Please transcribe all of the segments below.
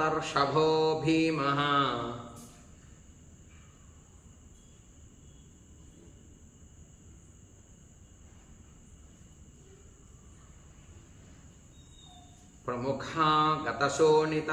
ప్రాతర్షభో భీమ. ప్రముఖా గతశోణిత.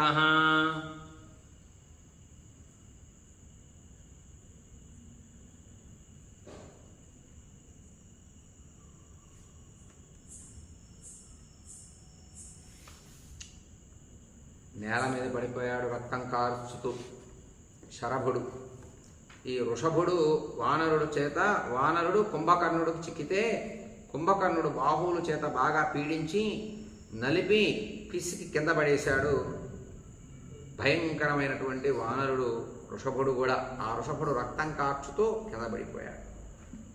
నేల మీద పడిపోయాడు రక్తం కార్చుతూ. శరభుడు. ఈ వృషభుడు వానరుడు చేత వానరుడు కుంభకర్ణుడికి చిక్కితే కుంభకర్ణుడు బాహువుల చేత బాగా పీడించి నలిపి పిసికి కింద పడేశాడు. భయంకరమైనటువంటి వానరుడు వృషభుడు కూడా ఆ వృషభుడు రక్తం కార్చుతూ కింద పడిపోయాడు.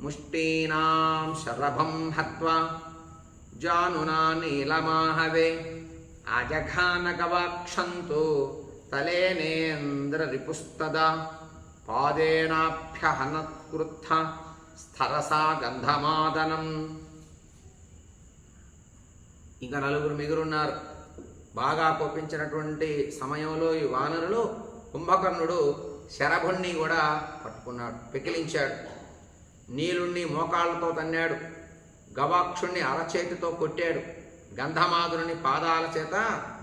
ముష్టీనాం శరభం హత్వా. జానునా నీలమాహవే. అజఘాన గవాక్షంతో తలేనేంద్ర రిపుస్తద పాదేనాభ్యహనత్కృత్థ స్థరసా గంధమాదనం ఇంకా నలుగురు మిగురున్నారు బాగా కోపించినటువంటి సమయంలో ఈ వానరులు కుంభకర్ణుడు శరభుణ్ణి కూడా పట్టుకున్నాడు పెకిలించాడు. నీలుణ్ణి మోకాళ్ళతో తన్నాడు. గవాక్షుణ్ణి అరచేతితో కొట్టాడు. గంధమాదుని పాదాల చేత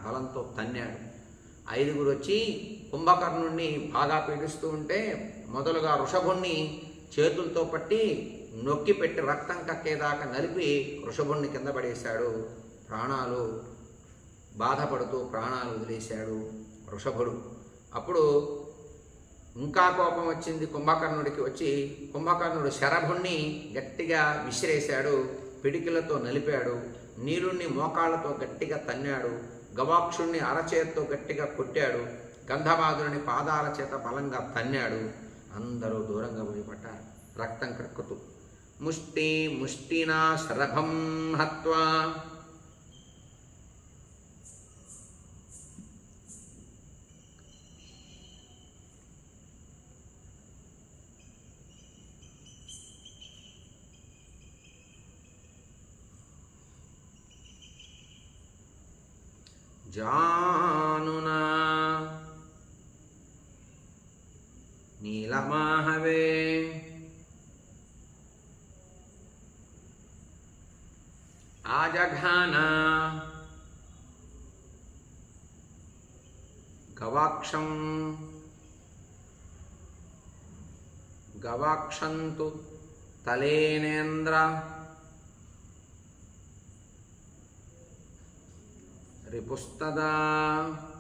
బలంతో తన్నాడు. ఐదుగురు వచ్చి కుంభకర్ణుణ్ణి బాగా పీడిస్తూ ఉంటే మొదలుగా వృషభుణ్ణి చేతులతో పట్టి నొక్కి పెట్టి రక్తం కక్కేదాకా నలిపి వృషభుణ్ణి కింద పడేశాడు. ప్రాణాలు బాధపడుతూ ప్రాణాలు వదిలేశాడు వృషభుడు. అప్పుడు ఇంకా కోపం వచ్చింది కుంభకర్ణుడికి వచ్చి కుంభకర్ణుడు శరభుణ్ణి గట్టిగా విసిరేశాడు పిడికిలతో నలిపాడు. నీరుణ్ణి మోకాళ్ళతో గట్టిగా తన్నాడు గవాక్షుణ్ణి అరచేత్తో గట్టిగా కొట్టాడు గంధమాధుని పాదాల చేత బలంగా తన్నాడు. అందరూ దూరంగా పోయిపడ్డారు రక్తం కక్కుతూ ముష్టి ముష్టినా శరభం హత్వా. जानुना नीलमाहवे। नुना गवाक्षं। गवाक्षन्तु तलेनेन्द्र। repostada.